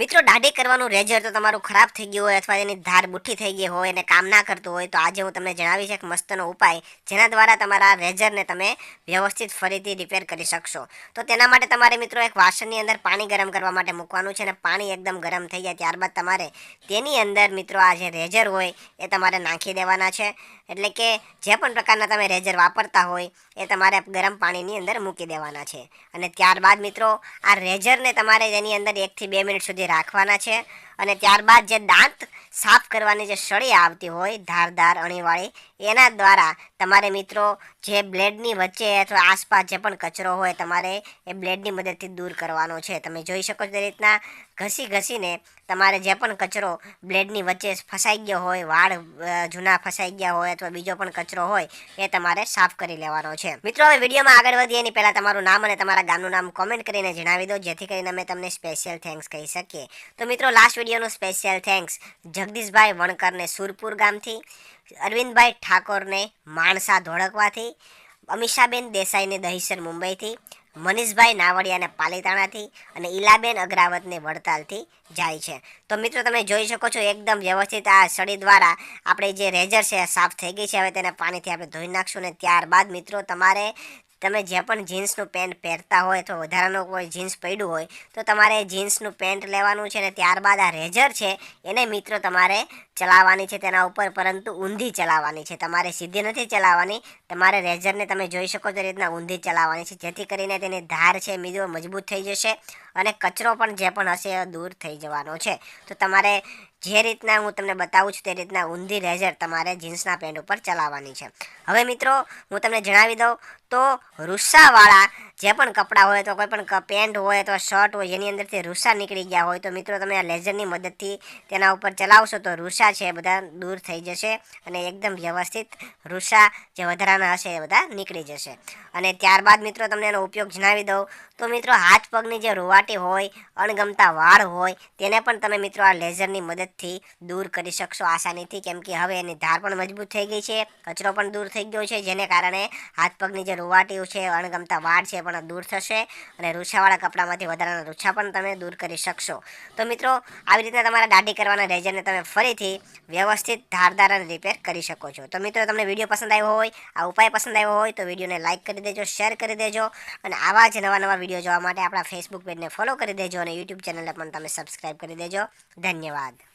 મિત્રો, દાઢી કરવાનું રેઝર તો તમારું ખરાબ થઈ ગયું હોય અથવા એની ધાર બુઠ્ઠી થઈ ગઈ હોય અને કામ ના કરતું હોય, તો આજે હું તમને જણાવીશ એક મસ્તનો ઉપાય જેના દ્વારા તમારા રેઝરને તમે વ્યવસ્થિત ફરીથી રિપેર કરી શકશો. તો તેના માટે તમારે મિત્રો એક વાસણની અંદર પાણી ગરમ કરવા માટે મૂકવાનું છે અને પાણી એકદમ ગરમ થઈ જાય ત્યારબાદ તમારે તેની અંદર મિત્રો આ જે રેઝર હોય એ તમારે નાખી દેવાના છે. એટલે કે જે પણ પ્રકારના તમે રેઝર વાપરતા હોય એ તમારે ગરમ પાણીની અંદર મૂકી દેવાના છે. અને ત્યારબાદ મિત્રો, આ રેઝરને તમારે તેની અંદર એકથી બે મિનિટ સુધી રાખવાના છે અને ત્યારબાદ જે દાંત સાફ કરવાની જે સળી આવતી હોય, ધારદાર અણીવાળી, એના દ્વારા તમારે મિત્રો જે બ્લેડની વચ્ચે અથવા આસપાસ જે પણ કચરો હોય તમારે એ બ્લેડની મદદથી દૂર કરવાનો છે. તમે જોઈ શકો છો તે રીતના ઘસી ઘસીને તમારે જે પણ કચરો બ્લેડની વચ્ચે ફસાઈ ગયો હોય, વાળ જૂના ફસાઈ ગયા હોય અથવા બીજો પણ કચરો હોય, એ તમારે સાફ કરી લેવાનો છે. મિત્રો, હવે વિડીયોમાં આગળ વધીએ એની પહેલાં તમારું નામ અને તમારા ગામનું નામ કોમેન્ટ કરીને જણાવી દો, જેથી કરીને અમે તમને સ્પેશિયલ થેન્ક્સ કહી શકીએ. તો મિત્રો લાસ્ટ વિડીયોનું સ્પેશિયલ થેન્ક્સ જગદીશભાઈ વણકરને સુરપુર ગામથી. અરવિંદભાઈ ઠાકોરને માણસા ધોળકવાથી, અમીષાબેન દેસાઈને દહીસર મુંબઈથી, મનીષભાઈ નાવડિયાને પાલીતાણાથી અને ઈલાબેન અગ્રાવતને વડતાલથી જાય છે. તો મિત્રો, તમે જોઈ શકો છો એકદમ વ્યવસ્થિત આ સળી દ્વારા આપણે જે રેઝર છે સાફ થઈ ગઈ છે. હવે તેને પાણીથી આપણે ધોઈ નાખશું ને ત્યારબાદ મિત્રો, તમારે તમે જે પણ જીન્સનું પેન્ટ પહેરતા હોય તો વધારાનું કોઈ જીન્સ પડ્યું હોય, તો તમારે જીન્સનું પેન્ટ લેવાનું છે ને ત્યારબાદ આ રેઝર છે, એને મિત્રો તમારે ચલાવવાની છે તેના ઉપર, પરંતુ ઊંધી ચલાવવાની છે. તમારે સીધી નથી ચલાવવાની, તમારે રેઝરને તમે જોઈ શકો તે રીતના ઊંધી ચલાવવાની છે, જેથી કરીને તેની ધાર છે મિત્રો મજબૂત થઈ જશે અને કચરો પણ જે પણ હશે દૂર થઈ જવાનો છે. તો તમારે જે રીતના હું તમને બતાવું છું તે રીતના ઊંધી રેઝર તમારે જીન્સના પેન્ટ ઉપર ચલાવવાની છે. હવે મિત્રો, હું તમને જણાવી દઉં તો રૂસાવાળા જે પણ કપડાં હોય, તો કોઈ પણ પેન્ટ હોય અથવા શર્ટ હોય, જેની અંદરથી રૂસા નીકળી ગયા હોય, તો મિત્રો તમે આ લેઝરની મદદથી તેના ઉપર ચલાવશો તો રૂસા છે બધા દૂર થઈ જશે અને એકદમ વ્યવસ્થિત રૂસા જે વધારાના હશે એ બધા નીકળી જશે. અને ત્યારબાદ મિત્રો તમને એનો ઉપયોગ જણાવી દઉં, તો મિત્રો હાથ પગની જે રૂવાટી હોય, અણગમતા વાળ હોય, તેને પણ તમે મિત્રો આ લેઝરની મદદથી દૂર કરી શકશો આસાનીથી, કેમ કે હવે એની ધાર પણ મજબૂત થઈ ગઈ છે, કચરો પણ દૂર થઈ ગયો છે, જેને કારણે હાથ પગની જે રૂવાટીઓ છે, અણગમતા વાળ છે પણ દૂર થશે અને રૂછાવાળા કપડામાંથી વધારાના રૂછા પણ તમે દૂર કરી શકશો. તો મિત્રો, આવી રીતના તમારા દાઢી કરવાના રેજરને તમે ફરીથી વ્યવસ્થિત, ધારદાર અને રિપેર કરી શકો છો. તો મિત્રો, તમને વીડિયો પસંદ આવ્યો હોય, આ ઉપાય પસંદ આવ્યો હોય, તો વિડીયોને લાઇક કરી દેજો શેર કરી દેજો અને આવા જ નવા નવા વીડિયો જોવા માટે આપણા ફેસબુક પેજને ફોલો કરી દેજો અને યુટ્યુબ ચેનલને પણ તમે સબસ્ક્રાઈબ કરી દેજો. ધન્યવાદ.